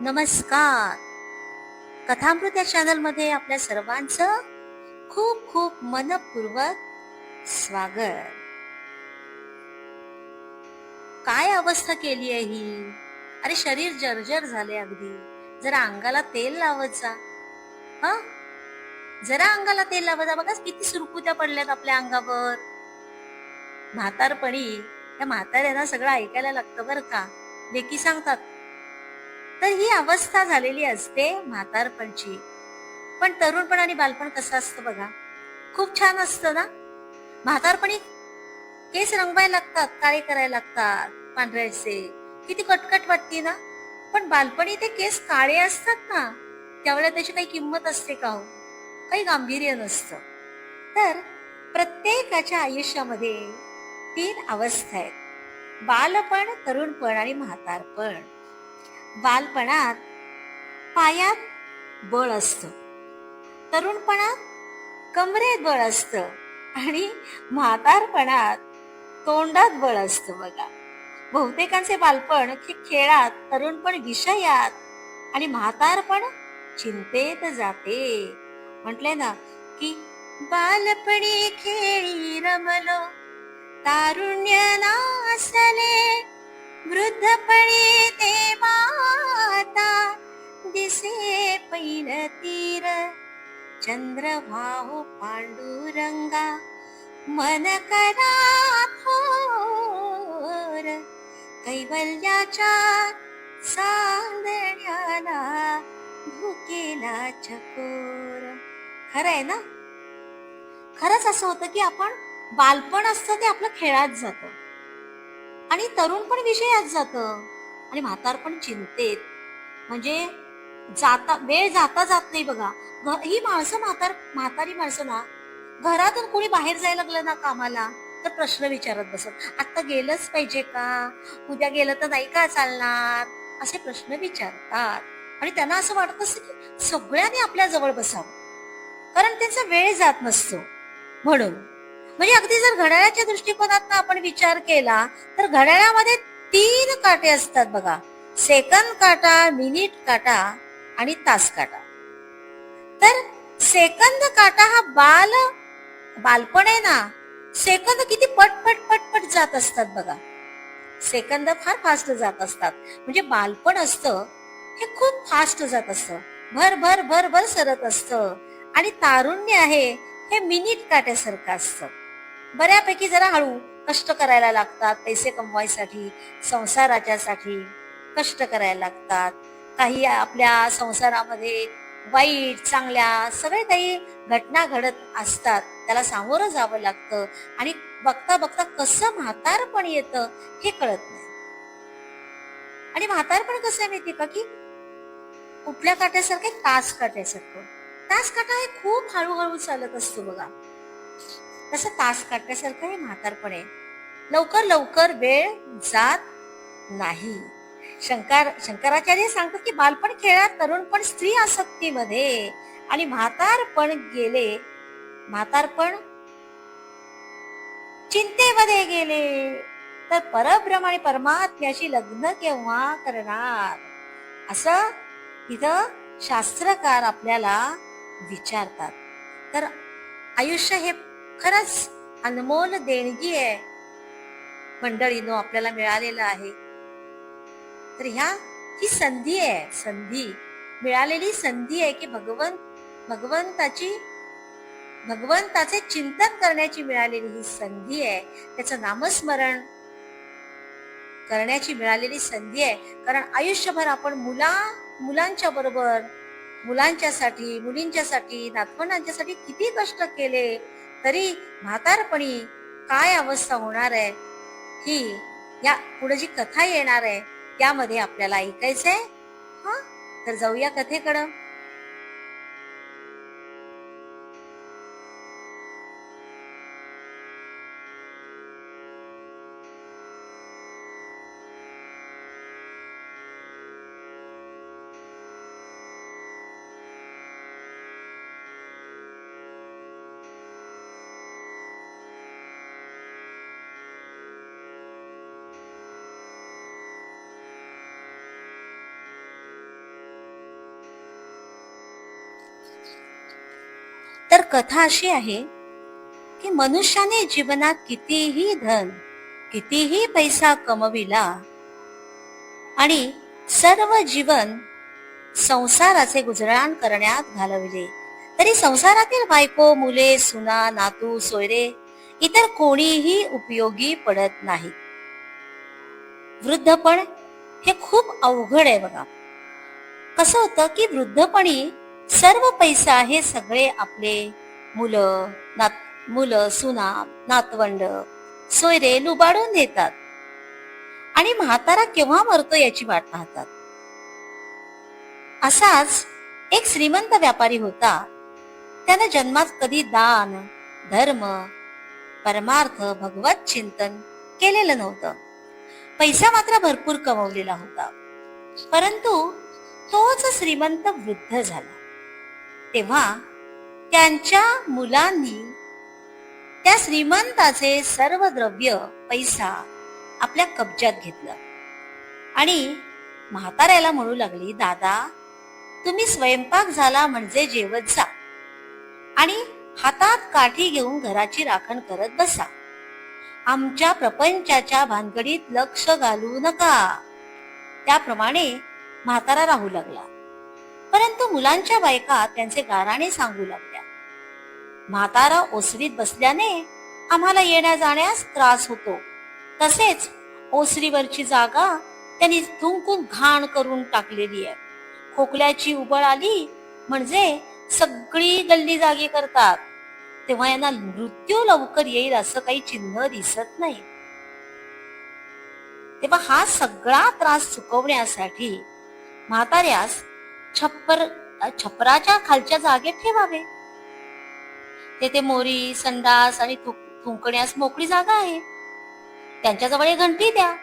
नमस्कार. कथामृत या चॅनलमध्ये आपल्या सर्वांचं खूप खूप मनपूर्वक स्वागत. काय अवस्था केली आहे ही? अरे शरीर जर्जर झाले अगदी. जरा अंगाला तेल लावत जा हा? जरा अंगाला तेल लावत जा बघा किती सुरकुत्या पडल्यात आपल्या अंगावर. म्हातारपणी त्या म्हाताऱ्यांना सगळं ऐकायला लागतं बरं का? लेकी सांगतात तर ही अवस्था झालेली असते म्हातारपणची. पण तरुणपण आणि बालपण कसं असतं बघा? खूप छान असतं ना? म्हातारपणी केस रंगवायला लागतात काळे करायला लागतात पांढऱ्याचे. किती कटकट वाटते ना? पण बालपणी ते केस काळे असतात ना? त्यावेळेला त्याची काही किंमत असते का हो? काही गांभीर्य नसतं. तर प्रत्येकाच्या आयुष्यामध्ये तीन अवस्था आहेत. बालपण तरुणपण आणि म्हातारपण. बालपणात पायात बळ असतं. तरुणपणात कमरेत बळ असतं आणि म्हातारपणात तोंडात बळ असतं बघा. बहुतेकांचे बालपण हे खेळात तरुणपण विषयात आणि म्हातारपण चिंतेत जाते. म्हटले ना की बालपणी खेळी रमलो तारुण्य नासले वृद्धपणी ते माता दिसे पैल तीर. चंद्र भाऊ पांडुरंगा मन करा थोर. कैवल्याच्या सांदण्याला भुकेला चकोर. खरं आहे ना? खरंच असं होतं की आपण बालपण असतं ते आपलं खेळात जातं. आणि तरुण पण विषयात जातं. आणि म्हातार पण चिंतेत. म्हणजे जाता वेळ जाता जात नाही बघा. ही माणसं म्हातार म्हातारी माणसं ना घरातून कोणी बाहेर जायला लागलं ना कामाला तर प्रश्न विचारत बसत. आता गेलंच पाहिजे का? उद्या गेलं तर नाही का चालणार? असे प्रश्न विचारतात. आणि त्यांना असं वाटत असतं की सगळ्यांनी आपल्या जवळ बसावं. कारण त्यांचा वेळ जात नसतो. म्हणून म्हणजे अगदी जर घड्याळाच्या दृष्टिकोनातनं आपण विचार केला तर घड्याळामध्ये तीन काटे असतात बघा. सेकंद काटा मिनिट काटा आणि तास काटा. तर सेकंद काटा हा बाल बालपण आहे ना सेकंद किती पटपट पटपट पट जात असतात बघा. सेकंद फार फास्ट जात असतात. म्हणजे बालपण असतं हे खूप फास्ट जात असतं. भर भर भर भर सरत असतं. आणि तारुण्य आहे हे मिनिट काट्यासारखं असतं. बऱ्यापैकी जरा हळू कष्ट करायला लागतात पैसे कमवायसाठी संसाराच्यासाठी कष्ट करायला लागतात. काही आपल्या संसारामध्ये वाईट चांगल्या सगळे काही घटना घडत असतात. त्याला सामोरं जावं लागतं आणि बघता बघता कसं म्हातारपण येतं हे कळत नाही. आणि म्हातारपण कसं आहे माहिती का की कुठल्या काट्यासारखे तास काट्यासारखं. तास काटा हे खूप हळूहळू चालत असतो बघा. तसं तास काट्यासारखं हे म्हातारपण आहे लवकर लवकर वेळ जात नाही. शंकर शंकराचार्य सांगतात की बालपण खेळात तरुणपण स्त्री आसक्तीमध्ये आणि म्हातारपण गेले म्हातारपण चिंतेमध्ये गेले. तर परब्रह्म आणि परमात्म्याशी लग्न केव्हा करणार? असं इथं शास्त्रकार आपल्याला विचारतात. तर आयुष्य हे खरंच अनमोल देणगी आहे मंडळीनो आपल्याला मिळालेलं आहे. तर ह्या ही संधी आहे संधी. मिळालेली संधी आहे की भगवंत भगवंताची भगवंताचे चिंतन करण्याची मिळालेली ही संधी आहे. त्याचं नामस्मरण करण्याची मिळालेली संधी आहे. कारण आयुष्यभर आपण मुला मुलांच्या बरोबर मुलांच्यासाठी मुलींच्यासाठी नातवंडांच्यासाठी किती कष्ट केले तरी म्हातारपणी काय अवस्था होणार आहे? ही या पुढे जी कथा येणार आहे त्यामध्ये आपल्याला ऐकायचंय? हा? तर जाऊया कथेकडं. तर कथा अशी आहे की मनुष्याने जीवनात कितीही धन कितीही पैसा कमविला आणि सर्व जीवन संसाराचे गुजराण करण्यात घालविले. तरी संसारातील बायको मुले सुना नातू सोयरे इतर कोणीही उपयोगी पडत नाही. वृद्धपण हे खूप अवघड आहे बघा. कसं होतं की वृद्धपणी सर्व पैसा हे सगळे आपले मुलं नात मुलं सुना नातवंड सोयरे लुबाडून देतात. आणि म्हातारा केव्हा मरतो याची वाट पाहतात. असाच एक श्रीमंत व्यापारी होता. त्यानं जन्मात कधी दान धर्म परमार्थ भगवत चिंतन केलेलं नव्हतं. पैसा मात्र भरपूर कमवलेला होता. परंतु तोच श्रीमंत वृद्ध झाला. तेव्हा त्यांच्या मुलांनी त्या श्रीमंताचे सर्व द्रव्य पैसा आपल्या कब्जात घेतलं. आणि म्हाताऱ्याला म्हणू लागली दादा तुम्ही स्वयंपाक झाला म्हणजे जेवत जा. आणि हातात काठी घेऊन घराची राखण करत बसा. आमच्या प्रपंचाच्या भानगडीत लक्ष घालू नका. त्याप्रमाणे म्हातारा राहू लागला. परंतु मुलांच्या बायका त्यांचे गाराणे सांगू लागल्या. म्हातारा ओसरीत बसल्याने आम्हाला येण्या जाण्यास त्रास होतो. तसेच ओसरीवरची जागा त्यांनी थुंकून घाण करून टाकलेली आहे. खोकल्याची उबळ आली म्हणजे सगळी गल्ली जागी करतात. तेव्हा यांना मृत्यू लवकर येईल असं काही चिन्ह दिसत नाही. तेव्हा हा सगळा त्रास चुकवण्यासाठी म्हाताऱ्यास छप्पर छपराच्या खालच्या जागेत ठेवावे. तेथे मोरी संडास आणि थुक- थुंकण्यास मोकळी जागा आहे. त्यांच्याजवळ एक घंटी द्या.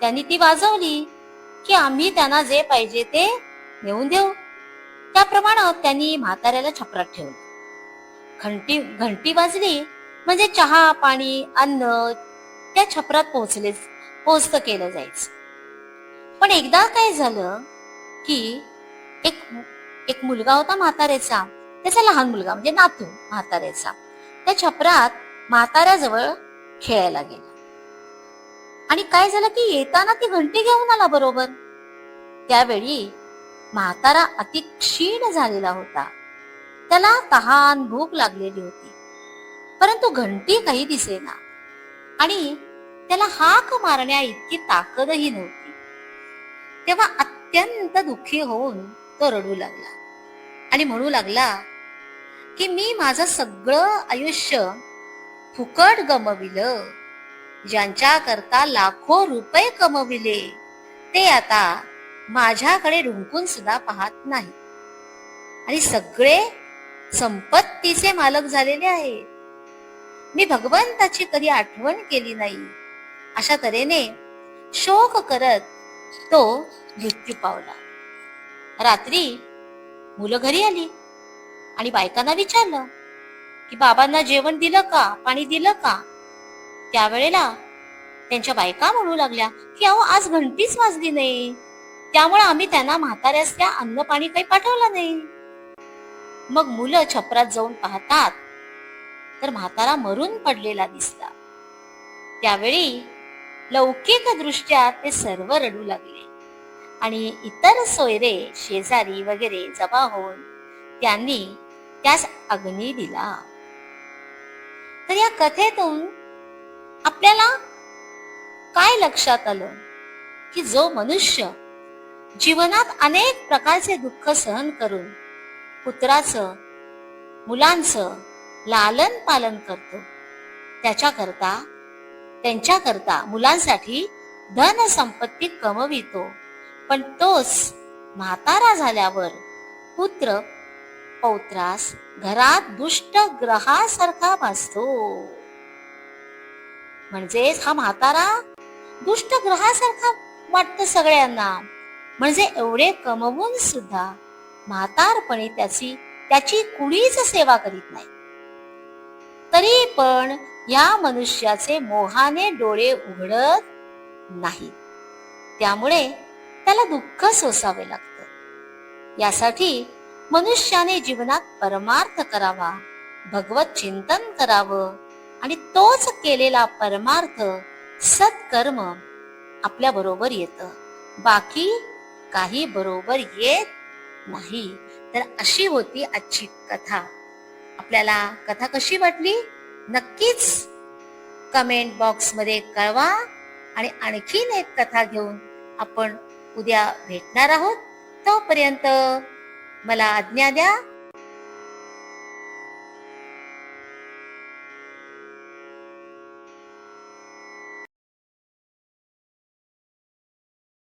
त्यांनी ती वाजवली की आम्ही त्यांना जे पाहिजे ते नेऊन देऊ. त्याप्रमाणे त्यांनी म्हाताऱ्याला छपरात ठेवलं. घंटी घंटी वाजली म्हणजे चहा पाणी अन्न त्या छपरात पोहोचले पोहोचत केलं जायचं. पण एकदा काय झालं की एक एक मुलगा होता म्हाताऱ्याचा त्याचा लहान मुलगा म्हणजे नातू म्हाताऱ्याचा त्या छपरात म्हाताऱ्याजवळ खेळायला गेला. आणि काय झालं की येताना ती घंटी घेऊन आला बरोबर. त्यावेळी म्हातारा अति क्षीण झालेला होता. त्याला तहान भूक लागलेली होती. परंतु घंटी काही दिसेना. आणि त्याला हाक मारण्या इतकी ताकदही नव्हती. तेव्हा अत्यंत दुःखी होऊन तो रडू लागला. आणि म्हणू लागला की मी माझं सगळं आयुष्य फुकट गमविलं. ज्यांच्या करता लाखो रुपये कमविले ते आता माझ्याकडे रुंकून सुद्धा पाहत नाही. आणि सगळे संपत्तीचे मालक झालेले आहे मी भगवंताची कधी आठवण केली नाही. अशा तऱ्हेने शोक करत तो मृत्यू पावला. रात्री मुलं घरी आली आणि बायकांना विचारलं की बाबांना जेवण दिलं का? पाणी दिलं का? त्यावेळेला त्यांच्या बायका म्हणू लागल्या की अहो आज घंटीच वाजली नाही. त्यामुळे आम्ही त्यांना म्हाताऱ्यास त्या अन्न पाणी काही पाठवलं नाही. मग मुलं छपरात जाऊन पाहतात तर म्हातारा मरून पडलेला दिसला. त्यावेळी लौकिक दृष्ट्या ते सर्व रडू लागले. आणि इतर सोयरे शेजारी वगैरे जमा होऊन त्यांनी त्यास अग्नी दिला. तर या कथेतून आपल्याला काय लक्षात आलं? की जो मनुष्य जीवनात अनेक प्रकारचे दुःख सहन करून पुत्राचं मुलांचं लालन पालन करतो त्याच्याकरता त्यांच्याकरता मुलांसाठी धन संपत्ती कमवितो पण तोच म्हातारा झाल्यावर पुत्र पौत्रास घरात दुष्ट ग्रहासारखा भासतो. म्हणजेच हा म्हातारा दुष्ट ग्रहासारखा वाटत सगळ्यांना. म्हणजे एवढे कमवून सुद्धा म्हातारपणी त्याची त्याची कुणीच सेवा करीत नाही. तरी पण या मनुष्याचे मोहाने डोळे उघडत नाही त्यामुळे त्याला दुःख सोसावे लागतं. यासाठी मनुष्याने जीवनात परमार्थ करावा भगवत चिंतन करावं आणि तोच केलेला परमार्थ सत्कर्म आपल्या बरोबर येत. बाकी काही बरोबर येत नाही. तर अशी होती आजची कथा. आपल्याला कथा कशी वाटली? नक्कीच कमेंट बॉक्समध्ये कळवा आणि आणखीन एक कथा घेऊन आपण उद्या भेटणार आहोत. तोपर्यंत मला आज्ञा द्या.